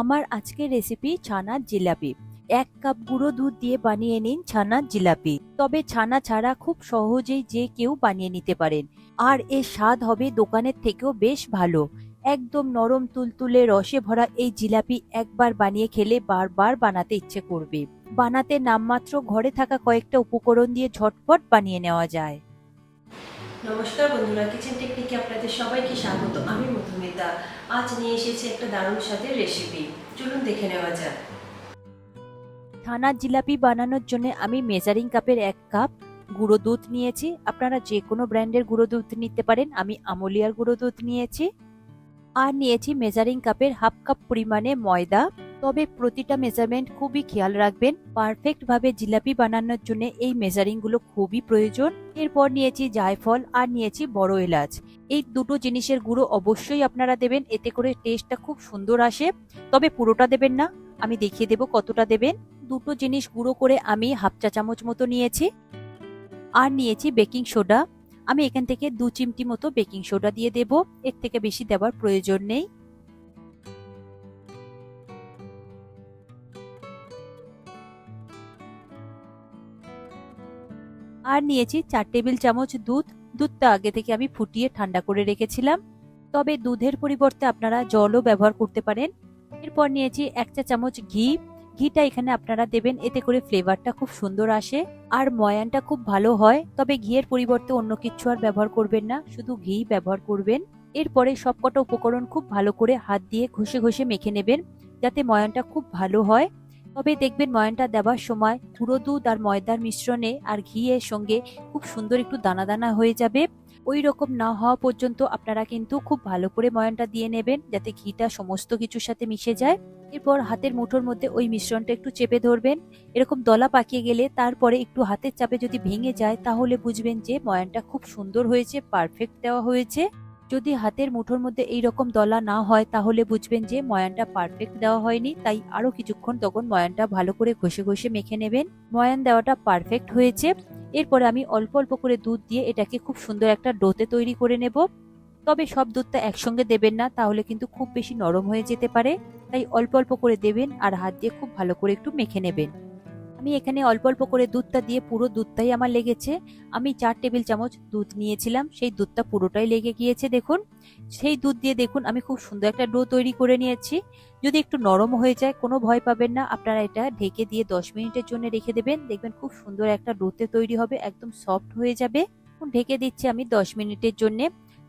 আমার আজকের রেসিপি ছানার জিলাপি। এক কাপ গুঁড়ো দুধ দিয়ে বানিয়ে নিন ছানার জিলাপি। তবে ছানা ছাড়া খুব সহজেই যে কেউ বানিয়ে নিতে পারেন। আর এর স্বাদ হবে দোকানের থেকেও বেশ ভালো। একদম নরম তুলতুলে রসে ভরা এই জিলাপি একবার বানিয়ে খেলে বারবার বানাতে ইচ্ছে করবে। বানাতে নামমাত্র ঘরে থাকা কয়েকটা উপকরণ দিয়ে ঝটপট বানিয়ে নেওয়া যায়। নমস্কার বন্ধুরা কিচেন টেকনিকে আপনাদের সবাইকে স্বাগত। আমি মধুমিতা। আজ নিয়ে এসেছি একটা দারুণ স্বাদের রেসিপি চলুন দেখে নেওয়া যাক। ছানার জিলাপি বানানোর জন্য আমি মেজারিং কাপের এক কাপ গুঁড়ো দুধ নিয়েছি। আপনারা যে কোনো ব্র্যান্ডের গুঁড়ো দুধ নিতে পারেন। আমি আমলিয়ার গুঁড়ো দুধ নিয়েছি। আর নিয়েছি মেজারিং কাপের হাফ কাপ পরিমাণে ময়দা। তবে প্রতিটা মেজারমেন্ট খুবই খেয়াল রাখবেন। পারফেক্ট ভাবে জিলাপি বানানোর জন্য এই মেজারিংগুলো খুবই প্রয়োজন। এরপর নিয়েছি জায়ফল আর নিয়েছি বড় এলাচ। এই দুটো জিনিসের গুঁড়ো অবশ্যই আপনারা দেবেন, এতে করে টেস্টটা খুব সুন্দর আসে। তবে পুরোটা দেবেন না, আমি দেখিয়ে দেব কতটা দেবেন। দুটো জিনিস গুঁড়ো করে আমি হাফ চা চামচ মতো নিয়েছি। আর নিয়েছি বেকিং সোডা আমি এখান থেকে দু চিমটি মতো বেকিং সোডা দিয়ে দেব, এর থেকে বেশি দেওয়ার প্রয়োজন নেই। আর নিয়েছি চার টেবিল চামচ দুধ। দুধটা আগে থেকে আমি ফুটিয়ে ঠান্ডা করে রেখেছিলাম। তবে দুধের পরিবর্তে আপনারা জলও ব্যবহার করতে পারেন। এরপর নিয়েছি এক চা চামচ ঘি। ঘিটা এখানে আপনারা দেবেন, এতে করে ফ্লেভারটা খুব সুন্দর আসে। আর ময়ানটা খুব ভালো হয়, তবে ঘিয়ের পরিবর্তে অন্য কিছু আর ব্যবহার করবেন না, শুধু ঘি ব্যবহার করবেন। এরপরে সবকটা উপকরণ খুব ভালো করে হাত দিয়ে ঘষে ঘষে মেখে নেবেন, যাতে ময়ানটা খুব ভালো হয়। তবে দেখবেন ময়নটা দেওয়ার সময় গুঁড়ো দুধ আর ময়দার মিশ্রণে আর ঘিয়ের সঙ্গে খুব সুন্দর একটু দানা দানা হয়ে যাবে। ওই রকম না হওয়া পর্যন্ত আপনারা কিন্তু খুব ভালো করে ময়ানটা দিয়ে নেবেন যাতে ঘিটা সমস্ত কিছুর সাথে মিশে যায়। এরপর হাতের মুঠোর মধ্যে ওই মিশ্রণটা একটু চেপে ধরবেন। এরকম দলা পাকিয়ে গেলে তারপরে একটু হাতের চাপে যদি ভেঙে যায় তাহলে বুঝবেন যে ময়ানটা খুব সুন্দর হয়েছে পারফেক্ট দেওয়া হয়েছে। যদি হাতের মুঠোর মধ্যে এই রকম দলা না হয়, তাহলে বুঝবেন যে ময়ানটা পারফেক্ট দেওয়া হয়নি। তাই আরও কিছুক্ষণ তখন ময়ানটা ভালো করে ঘষে ঘষে মেখে নেবেন। ময়ান দেওয়াটা পারফেক্ট হয়েছে। এরপরে আমি অল্প অল্প করে দুধ দিয়ে এটাকে খুব সুন্দর একটা ডোতে তৈরি করে নেব। তবে সব দুধটা একসঙ্গে দেবেন না, তাহলে কিন্তু খুব বেশি নরম হয়ে যেতে পারে। তাই অল্প অল্প করে দেবেন আর হাত দিয়ে খুব ভালো করে একটু মেখে নেবেন। আমি এখানে অল্প অল্প করে দুধটা দিয়ে পুরো দুধটাই আমার লেগেছে। আমি চার টেবিল চামচ দুধ নিয়েছিলাম, সেই দুধটা পুরোটাই লেগে গিয়েছে দেখুন। সেই দুধ দিয়ে দেখুন, আমি খুব সুন্দর একটা ডো তৈরি করে নিয়েছি। যদি একটু নরম হয়ে যায়, কোনো ভয় পাবেন না। আপনারা এটা ঢেকে দিয়ে দশ মিনিটের জন্য রেখে দেবেন। দেখবেন খুব সুন্দর একটা ডোতে তৈরি হবে, একদম সফট হয়ে যাবে। ঢেকে দিচ্ছি আমি দশ মিনিটের জন্য।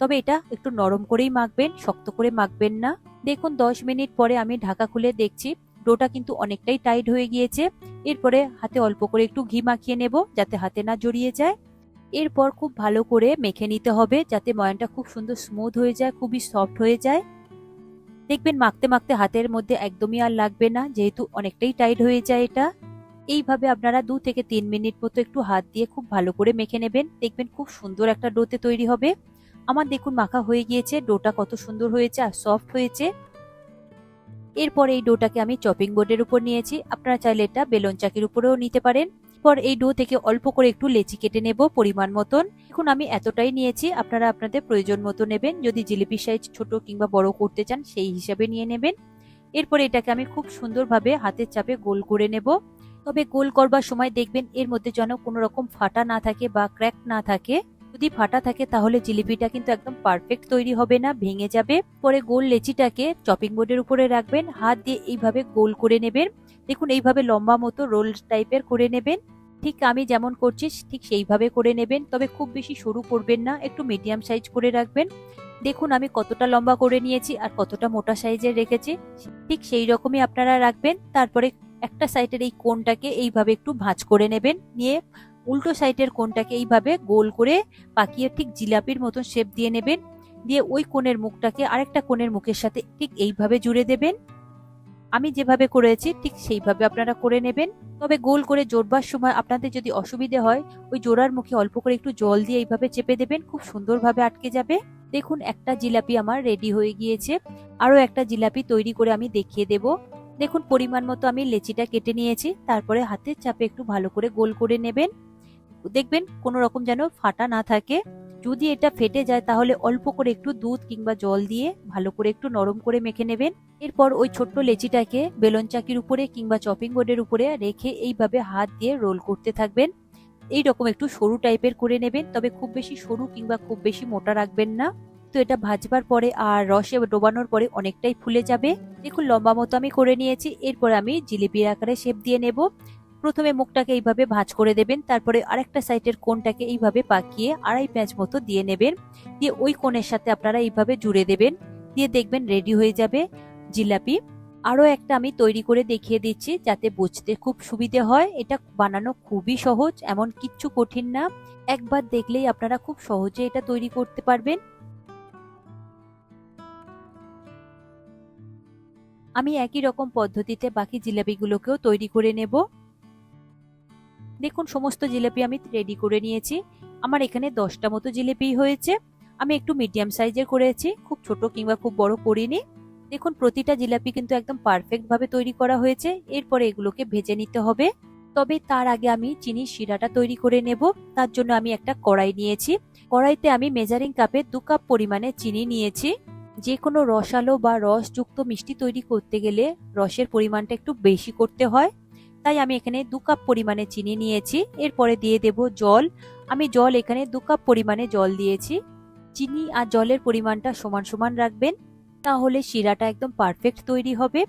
তবে এটা একটু নরম করেই মাখবেন, শক্ত করে মাখবেন না। দেখুন, দশ মিনিট পরে আমি ঢাকা খুলে দেখছি। ডোটা কিন্তু অনেকটাই টাইট হয়ে গিয়েছে। এরপরে হাতে অল্প করে একটু ঘি মাখিয়ে নেব যাতে হাতে না জড়িয়ে যায়। এরপর খুব ভালো করে মেখে নিতে হবে যাতে ময়ানটা খুব সুন্দর স্মুথ হয়ে যায়, খুবই সফট হয়ে যায়। দেখবেন মাখতে মাখতে হাতের মধ্যে একদমই আর লাগবে না, যেহেতু অনেকটাই টাইট হয়ে যায় এটা। এইভাবে আপনারা দু থেকে তিন মিনিট মতো একটু হাত দিয়ে খুব ভালো করে মেখে নেবেন। দেখবেন খুব সুন্দর একটা ডোতে তৈরি হবে। আমার দেখুন মাখা হয়ে গিয়েছে, ডোটা কত সুন্দর হয়েছে আর সফট হয়েছে। এরপর এই ডোটাকে আমি চপিং বোর্ডের উপর নিয়েছি। আপনারা চাইলে এটা বেলন চাকির উপরেও নিতে পারেন। পর এই ডো থেকে অল্প করে একটু লেচি কেটে নেব পরিমাণ মতন। এখন আমি এতটাই নিয়েছি, আপনারা আপনাদের প্রয়োজন মতো নেবেন। যদি জিলিপি সাইজ ছোট কিংবা বড় করতে চান, সেই হিসাবে নিয়ে নেবেন। এরপর এটাকে আমি খুব সুন্দরভাবে হাতের চাপে গোল করে নেব। তবে গোল করবার সময় দেখবেন এর মধ্যে যেন কোনো রকম ফাটা না থাকে বা ক্র্যাক না থাকে। যদি ফাটা থাকে তাহলে জিলিপিটা কিন্তু একদম পারফেক্ট তৈরি হবে না, ভেঙে যাবে। পরে গোল লেচিটাকে চপিং বোর্ডের উপরে রাখবেন, হাত দিয়ে এইভাবে গোল করে নেবেন। দেখুন, এইভাবে লম্বা মতো রোল টাইপের করে নেবেন। ঠিক আমি যেমন করছি, ঠিক সেইভাবে করে নেবেন, তবে খুব বেশি সরু করবেন না, একটু মিডিয়াম সাইজ করে রাখবেন। দেখুন, আমি কতটা লম্বা করে নিয়েছি আর কতটা মোটা সাইজের রেখেছি। ঠিক সেই রকমই আপনারা রাখবেন। তারপরে একটা সাইডের এই কোনটাকে এইভাবে একটু ভাঁজ করে নেবেন, নিয়ে উল্টো সাইডের কোনটাকে এইভাবে গোল করে পাকিয়ে ঠিক জিলাপির মতন শেপ দিয়ে নেবেন। দিয়ে ওই কোণের মুখটাকে আরেকটা কোণের মুখের সাথে ঠিক এইভাবে জুড়ে দেবেন। আমি যেভাবে করেছি ঠিক সেইভাবে আপনারা করে নেবেন। তবে গোল করে জোড়বার সময় আপনাদের যদি অসুবিধে হয়, ওই জোড়ার মুখে অল্প করে একটু জল দিয়ে এইভাবে চেপে দেবেন, খুব সুন্দরভাবে আটকে যাবে। দেখুন, একটা জিলাপি আমার রেডি হয়ে গিয়েছে। আরও একটা জিলাপি তৈরি করে আমি দেখিয়ে দেব। দেখুন, পরিমাণ মতো আমি লেচিটা কেটে নিয়েছি। তারপরে হাতের চাপে একটু ভালো করে গোল করে নেবেন। দেখবেন কোনো রকম যেন ফাটা না থাকে। যদি এটা ফেটে যায় তাহলে অল্প করে একটু দুধ কিংবা জল দিয়ে ভালো করে একটু নরম করে মেখে নেবেন। এরপর ওই ছোট্ট লেচিটাকে বেলন চাকির উপরে কিংবা চপিং বোর্ডের উপরে রেখে এইভাবে হাত দিয়ে রোল করতে থাকবেন। এই রকম একটু সরু টাইপের করে নেবেন, তবে খুব বেশি সরু কিংবা খুব বেশি মোটা রাখবেন না। তো এটা ভাজবার পরে আর রসে ডোবানোর পরে অনেকটাই ফুলে যাবে। দেখুন লম্বা মতো আমি করে নিয়েছি, এরপর আমি জিলিপির আকারে শেপ দিয়ে নেব। প্রথমে মুখটাকে এইভাবে ভাঁজ করে দেবেন, তারপরে আরেকটা সাইডের কোনটাকে এইভাবে পাকিয়ে আড়াই প্যাঁচ মতো দিয়ে নেবেন। দিয়ে ওই কোণের সাথে আপনারা এইভাবে জুড়ে দেবেন। দিয়ে দেখবেন রেডি হয়ে যাবে জিলাপি। আরও একটা আমি তৈরি করে দেখিয়ে দিচ্ছি যাতে বুঝতে খুব সুবিধে হয়। এটা বানানো খুবই সহজ, এমন কিচ্ছু কঠিন না। একবার দেখলেই আপনারা খুব সহজে এটা তৈরি করতে পারবেন। আমি একই রকম পদ্ধতিতে বাকি জিলাপিগুলোকেও তৈরি করে নেব। দেখুন, সমস্ত জিলাপি আমি রেডি করে নিয়েছি। আমার এখানে দশটা মতো জিলিপি হয়েছে। আমি একটু মিডিয়াম সাইজের করেছি, খুব ছোট কিংবা খুব বড় করিনি। দেখুন, প্রতিটা জিলাপি কিন্তু একদম পারফেক্ট ভাবে তৈরি করা হয়েছে। এরপরে এগুলোকে ভেজে নিতে হবে। তবে তার আগে আমি চিনির শিরাটা তৈরি করে নেব। তার জন্য আমি একটা কড়াই নিয়েছি। কড়াইতে আমি মেজারিং কাপে দু কাপ পরিমাণে চিনি নিয়েছি। যে কোনো রসালো বা রসযুক্ত মিষ্টি তৈরি করতে গেলে রসের পরিমাণটা একটু বেশি করতে হয়। তাই আমি এখানে দু কাপ পরিমাণে চিনি নিয়েছি। এরপরে দিয়ে দেব জল। আমি জল এখানে দু কাপ পরিমাণে জল দিয়েছি। চিনি আর জলের পরিমাণটা সমান সমান রাখবেন, তাহলে শিরাটা একদম পারফেক্ট তৈরি হবে।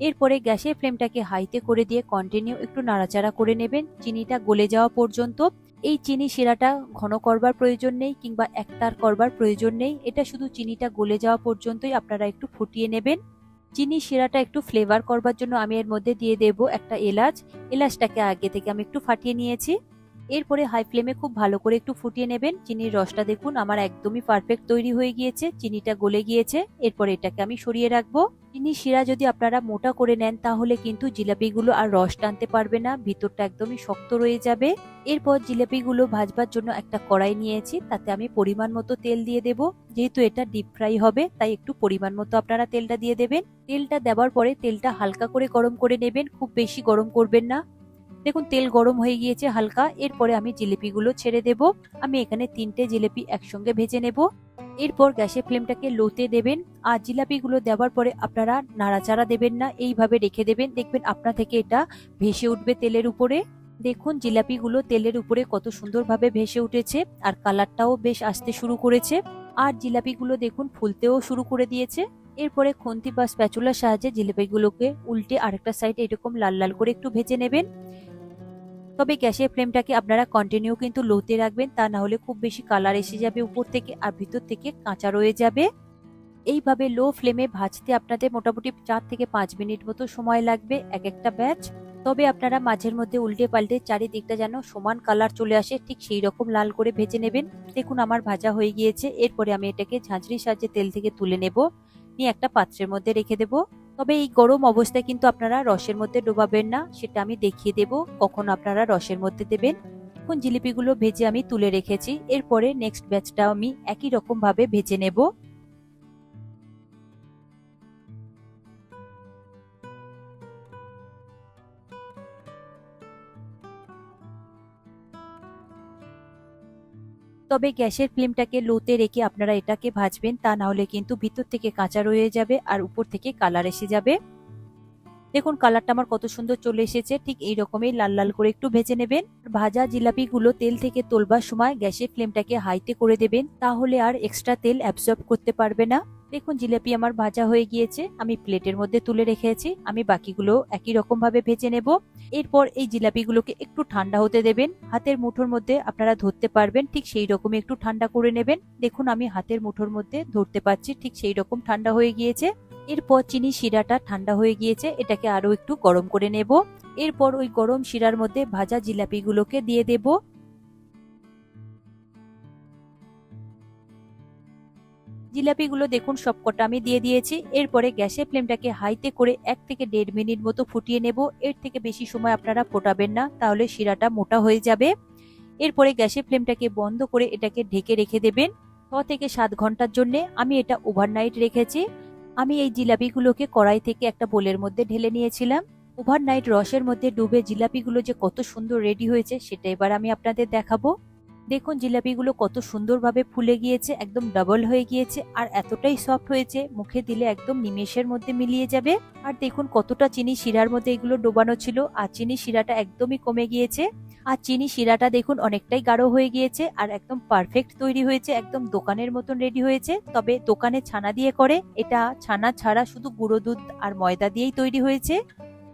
এরপরে গ্যাসের ফ্লেমটাকে হাইতে করে দিয়ে কন্টিনিউ একটু নাড়াচাড়া করে নেবেন, চিনিটা গলে যাওয়া পর্যন্ত। এই চিনি শিরাটা ঘন করবার প্রয়োজন নেই কিংবা একতার করবার প্রয়োজন নেই। এটা শুধু চিনিটা গলে যাওয়া পর্যন্তই আপনারা একটু ফুটিয়ে নেবেন। চিনি শিরাটা একটু ফ্লেভার করবার জন্য আমি এর মধ্যে দিয়ে দেব একটা এলাচ। এলাচটাকে আগে থেকে আমি একটু ফাটিয়ে নিয়েছি। এরপরে হাই ফ্লেমে খুব ভালো করে একটু ফুটিয়ে নেবেন। চিনির রসটা দেখুন, আমার একদমই পারফেক্ট তৈরি হয়ে গিয়েছে, চিনিটা গলে গিয়েছে। এরপর এটাকে আমি সরিয়ে রাখব। চিনি শিরা যদি আপনারা মোটা করে নেন, তাহলে কিন্তু জিলাপিগুলো আর রস টানতে পারবে না, ভিতরটা একদমই শক্ত রয়ে যাবে। এরপর জিলাপিগুলো ভাজবার জন্য একটা কড়াই নিয়েছি, তাতে আমি পরিমাণ মতো তেল দিয়ে দেব। যেহেতু এটা ডিপ ফ্রাই হবে, তাই একটু পরিমাণ মতো আপনারা তেলটা দিয়ে দেবেন। তেলটা দেওয়ার পরে তেলটা হালকা করে গরম করে নেবেন, খুব বেশি গরম করবেন না। দেখুন, তেল গরম হয়ে গিয়েছে হালকা, এরপরে আমি জিলিপিগুলো ছেড়ে দেব। আমি এখানে তিনটে জিলিপি একসঙ্গে ভেজে নেব। এরপর গ্যাসের ফ্লেমটাকে লোতে দেবেন। আর জিলাপিগুলো দেওয়ার পরে আপনারা নাড়াচাড়া দেবেন না, এইভাবে রেখে দেবেন। দেখবেন আপনা থেকে এটা ভেসে উঠবে তেলের উপরে। দেখুন, জিলাপিগুলো তেলের উপরে কত সুন্দরভাবে ভেসে উঠেছে আর কালারটাও বেশ আসতে শুরু করেছে। আর জিলাপিগুলো দেখুন, ফুলতেও শুরু করে দিয়েছে। এরপরে খন্তি বা স্প্যাচুলার সাহায্যে জিলাপিগুলোকে উল্টে আরেকটা সাইড এরকম লাল লাল করে একটু ভেজে নেবেন। তবে গ্যাসের ফ্লেমটাকে আপনারা কন্টিনিউ কিন্তু লোতে রাখবেন, তা না হলে খুব বেশি কালার এসে যাবে উপর থেকে আর ভিতর থেকে কাঁচা রয়ে যাবে। এইভাবে লো ফ্লেমে ভাজতে আপনাদের মোটামুটি চার থেকে পাঁচ মিনিট মতো সময় লাগবে এক একটা ব্যাচ তবে আপনারা মাঝের মধ্যে উল্টে পাল্টে চারিদিকটা যেন সমান কালার চলে আসে, ঠিক সেই রকম লাল করে ভেজে নেবেন। দেখুন আমার ভাজা হয়ে গিয়েছে, এরপরে আমি এটাকে ঝাঁঝরির সাহায্যে তেল থেকে তুলে নেব। নিয়ে একটা পাত্রের মধ্যে রেখে দেবো। তবে এই গরম অবস্থায় কিন্তু আপনারা রসের মধ্যে ডোবাবেন না, সেটা আমি দেখিয়ে দেব। কখন আপনারা রসের মধ্যে দেবেন। এখন জিলিপিগুলো ভেজে আমি তুলে রেখেছি। এরপরে নেক্সট ব্যাচটা আমি একই রকমভাবে ভেজে নেব। তবে গ্যাসের ফ্লেমটাকে লোতে রেখে আপনারা এটাকে ভাজবেন, তা না হলে কিন্তু ভিতর থেকে কাঁচা রয়ে যাবে আর উপর থেকে কালার এসে যাবে। দেখুন, কালারটা আমার কত সুন্দর চলে এসেছে, ঠিক এই রকমই লাল লাল করে একটু ভেজে নেবেন। ভাজা জিলাপিগুলো তেল থেকে তোলবার সময় গ্যাসের ফ্লেমটাকে হাইতে করে দেবেন, তাহলে আর এক্সট্রা তেল অ্যাবজর্ব করতে পারবে না। দেখুন, জিলাপি আমার ভাজা হয়ে গিয়েছে। আমি প্লেটের মধ্যে তুলে রেখেছি। আমি বাকিগুলো একই রকম ভাবে ভেজে নেব। এরপর এই জিলাপিগুলোকে একটু ঠান্ডা হতে দেবেন। হাতের মুঠোর মধ্যে আপনারা ধরতে পারবেন, ঠিক সেই রকমই একটু ঠান্ডা করে নেবেন। দেখুন, আমি হাতের মুঠোর মধ্যে ধরতে পারছি, ঠিক সেই রকম ঠান্ডা হয়ে গিয়েছে। এরপর চিনি শিরাটা ঠান্ডা হয়ে গিয়েছে, এটাকে আরও একটু গরম করে নেব। এরপর ওই গরম শিরার মধ্যে ভাজা জিলাপিগুলোকে দিয়ে দেব। জিলাপিগুলো দেখুন, সবকটা আমি দিয়ে দিয়েছি। এরপরে গ্যাসের ফ্লেমটাকে হাইতে করে এক থেকে দেড় মিনিট মতো ফুটিয়ে নেব। এর থেকে বেশি সময় আপনারা ফোটাবেন না, তাহলে শিরাটা মোটা হয়ে যাবে। এরপরে গ্যাসের ফ্লেমটাকে বন্ধ করে এটাকে ঢেকে রেখে দেবেন। ছ থেকে সাত ঘণ্টার জন্য আমি এটা ওভারনাইট রেখেছি। আমি এই জিলাপিগুলোকে কড়াই থেকে একটা বোলের মধ্যে ঢেলে নিয়েছিলাম। ওভারনাইট রসের মধ্যে ডুবে জিলাপিগুলো যে কত সুন্দর রেডি হয়েছে, সেটা এবার আমি আপনাদের দেখাবো। দেখুন জিলাপিগুলো কত সুন্দরভাবে ফুলে গিয়েছে, একদম ডাবল হয়ে গিয়েছে আর এতটাই সফট হয়েছে, মুখে দিলে একদম নিমেষের মধ্যে মিলিয়ে যাবে। আর দেখুন কতটা চিনি শিরার মধ্যে এগুলো ডোবানো ছিল আর চিনি শিরাটা একদমই কমে গিয়েছে। আর চিনি শিরাটা দেখুন অনেকটাই গাঢ় হয়ে গিয়েছে আর একদম পারফেক্ট তৈরি হয়েছে, একদম দোকানের মতন রেডি হয়েছে। তবে দোকানে ছানা দিয়ে করে, এটা ছানা ছাড়া শুধু গুঁড়ো দুধ আর ময়দা দিয়েই তৈরি হয়েছে।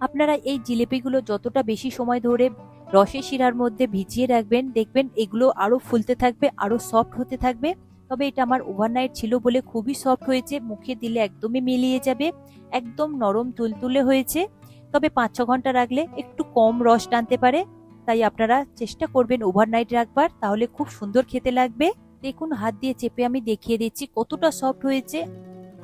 আপনারা এই জিলিপিগুলো যতটা বেশি সময় ধরে রসের শিরার মধ্যে ভিজিয়ে রাখবেন, দেখবেন এগুলো আরও ফুলতে থাকবে আরও সফট হতে থাকবে। তবে এটা আমার ওভারনাইট ছিল বলে খুবই সফট হয়েছে, মুখে দিলে একদমই মিলিয়ে যাবে, একদম নরম তুলতুলে হয়েছে। তবে পাঁচ ছ ঘণ্টা রাখলে একটু কম রস টানতে পারে, তাই আপনারা চেষ্টা করবেন ওভারনাইট রাখবার, তাহলে খুব সুন্দর খেতে লাগবে। দেখুন, হাত দিয়ে চেপে আমি দেখিয়ে দিচ্ছি কতটা সফট হয়েছে,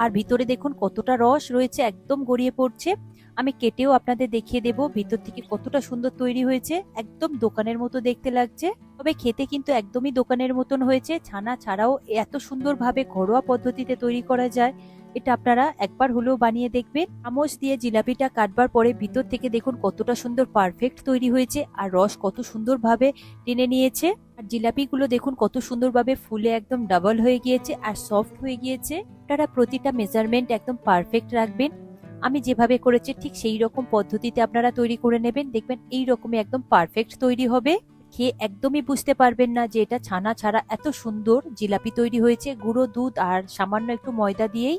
আর ভিতরে দেখুন কতটা রস রয়েছে, একদম গড়িয়ে পড়ছে। আমি কেটেও আপনাদের দেখিয়ে দেব ভিতর থেকে কতটা সুন্দর তৈরি হয়েছে। একদম দোকানের মতো দেখতে লাগছে। তবে খেতে কিন্তু একদমই দোকানের মতন হয়েছে। ছানা ছাড়াও এত সুন্দরভাবে ঘরোয়া পদ্ধতিতে তৈরি করা যায়। এটা আপনারা একবার হলেও বানিয়ে দেখবেন। চামচ দিয়ে জিলাপিটা কাটবার পরে ভিতর থেকে দেখুন কতটা সুন্দর পারফেক্ট তৈরি হয়েছে আর রস কত সুন্দরভাবে টেনে নিয়েছে। আর জিলাপিগুলো দেখুন কত সুন্দরভাবে ফুলে একদম ডাবল হয়ে গিয়েছে আর সফট হয়ে গিয়েছে। আপনারা প্রতিটা মেজারমেন্ট একদম পারফেক্ট রাখবেন। আমি যেভাবে করেছি, ঠিক সেই রকম পদ্ধতিতে আপনারা তৈরি করে নেবেন। দেখবেন এই রকমই একদম পারফেক্ট তৈরি হবে। খেয়ে একদমই বুঝতে পারবেন না যে এটা ছানা ছাড়া এত সুন্দর জিলাপি তৈরি হয়েছে। গুঁড়ো, দুধ আর সামান্য একটু ময়দা দিয়েই